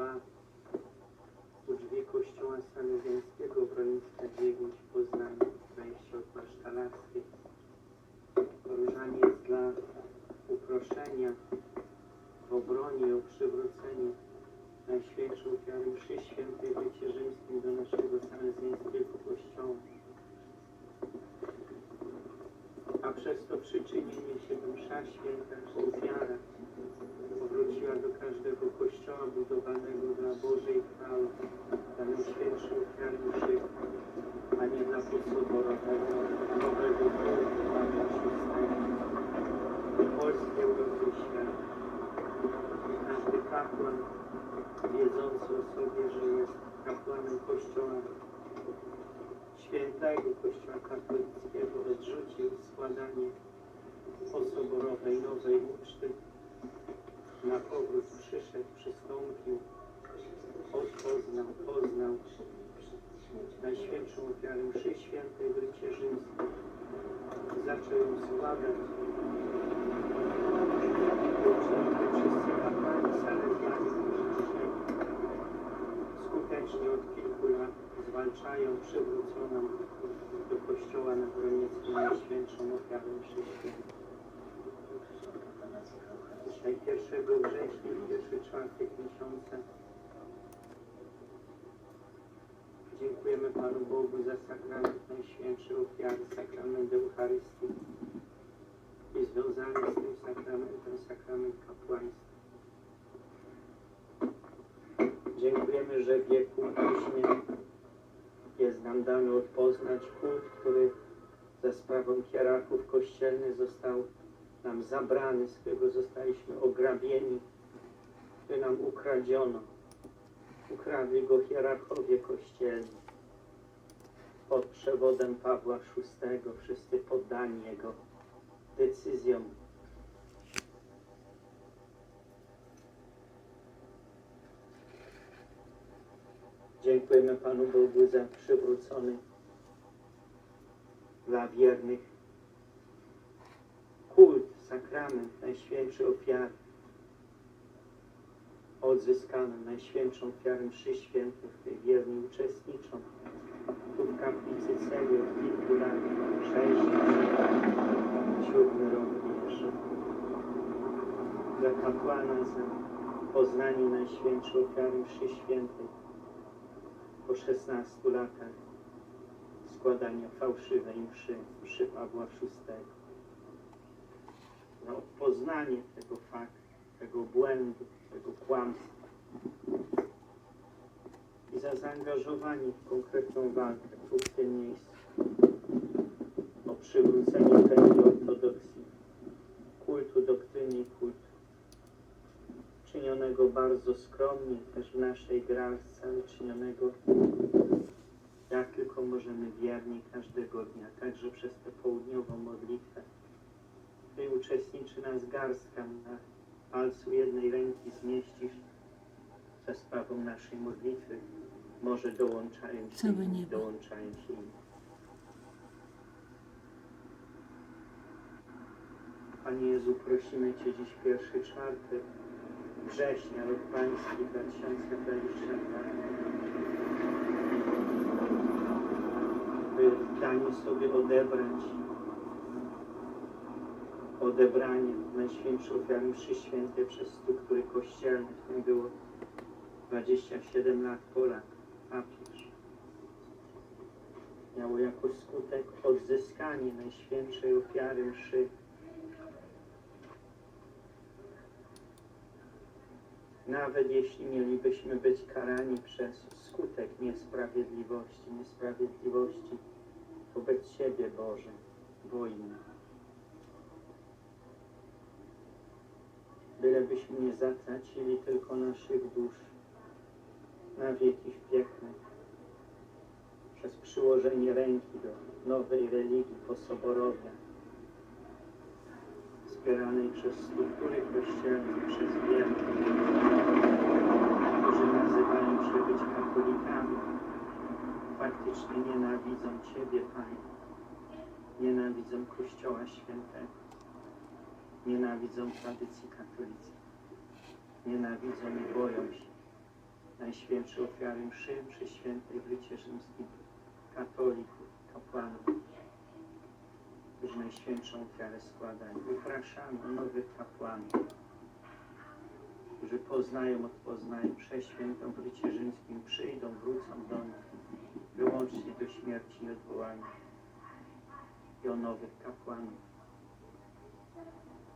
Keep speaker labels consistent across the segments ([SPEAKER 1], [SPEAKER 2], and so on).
[SPEAKER 1] 2 u drzwi kościoła salezjańskiego w rolnictwie 9 w Poznaniu, wejście od Masztalarskiej. Różanie jest dla uproszenia w obronie o przywrócenie Najświętszej ofiary mszy świętej Wycie Rzymskim do naszego salezjańskiego kościoła. A przez to przyczynienie się do msza święta przez wiarę powróciła do każdego kościoła budowanego dla Bożej chwały, dla Najświętszej ofiary mszy, a nie dla podsoborowego nowego Pawła VI. Polskie urodzą świat. Każdy kapłan wiedzący o sobie, że jest kapłanem Kościoła Świętego Kościoła Katolickiego odrzucił składanie osoborowej nowej uczty. Najświętszą ofiarę mszy świętej w rycie rzymskim. Zaczął ją. Uczynili wszyscy kapłani salezjanie, skutecznie od kilku lat zwalczają przywróconą do kościoła na Wronieckim Najświętszą ofiarę mszy świętej. Dzisiaj 1 września, pierwszy czwartek miesiąca. Bogu za sakrament Najświętszej ofiary, sakrament Eucharystii i związany z tym sakramentem, sakrament kapłaństwa. Dziękujemy, że w wieku późnym jest nam dane odpoznać kult, który za sprawą hierarchów kościelnych został nam zabrany, z którego zostaliśmy ograbieni, który nam ukradziono. Ukradli go hierarchowie kościelni. Pod przewodem Pawła VI wszyscy poddani jego decyzjom. Dziękujemy Panu Bogu za przywrócony dla wiernych kult, sakrament Najświętszej ofiary. Odzyskano Najświętszą ofiarę mszy świętej, w tej wierni uczestniczą. Kaplicy Celi od kilku lat, sześć siódmy rok bierze. Dla kapłana za poznanie Najświętszej ofiary mszy świętej po 16 latach składania fałszywej mszy, mszy Pawła VI. Za poznanie tego faktu, tego błędu, tego kłamstwa i za zaangażowanie w konkretną walkę w miejscu o przywrócenie tej ortodoksji, kultu, doktryny i kultu czynionego bardzo skromnie, też w naszej gralsce, ale czynionego jak tylko możemy wiernie każdego dnia, także przez tę południową modlitwę. Ty uczestniczy nas garstka na palcu jednej ręki zmieścisz za sprawą naszej modlitwy. Może dołączają się
[SPEAKER 2] Całe
[SPEAKER 1] inni,
[SPEAKER 2] niebo.
[SPEAKER 1] dołączają się inni. Panie Jezu, prosimy Cię dziś pierwszy czwartek września, rok Pański 2022, by w daniu sobie odebrać odebranie Najświętszej ofiary mszy świętej przez struktury kościelne, w którym było 27 lat Polak, papież. Miało jako skutek odzyskanie Najświętszej ofiary mszy Nawet jeśli mielibyśmy być karani przez skutek niesprawiedliwości, niesprawiedliwości wobec siebie, Boże, wojny. Bylebyśmy nie zatracili tylko naszych dusz na wieki w piekle przez przyłożenie ręki do nowej religii posoborowia wspieranej przez struktury kościelne, przez wiernych, którzy nazywają się być katolikami, faktycznie nienawidzą Ciebie, Panie. Nienawidzą Kościoła Świętego. Nienawidzą tradycji katolickiej. Nienawidzą i boją się najświętsze ofiary mszy, przy świętej wrycie rzymskim katolików, kapłanów, którzy najświętszą ofiarę składają. Upraszamy nowych kapłanów, którzy poznają, odpoznają przeświętą wrycie rzymskim, przyjdą, wrócą do nich, wyłącznie do śmierci i odwołania. I o nowych kapłanów,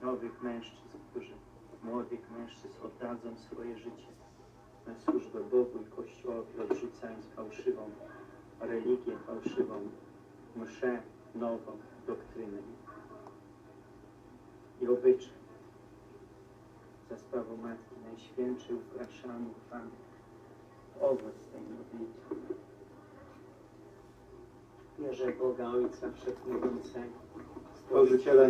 [SPEAKER 1] nowych mężczyzn, którzy, młodych mężczyzn oddadzą swoje życie na służbę Bogu i Kościołowi, odrzucając fałszywą religię, fałszywą mszę, nową doktrynę i obyczaj. Za sprawą Matki Najświętszej upraszamy, ufamy owoc tej modlitwy. Wierzę Boga Ojca Wszechmogącego,
[SPEAKER 2] Stworzyciela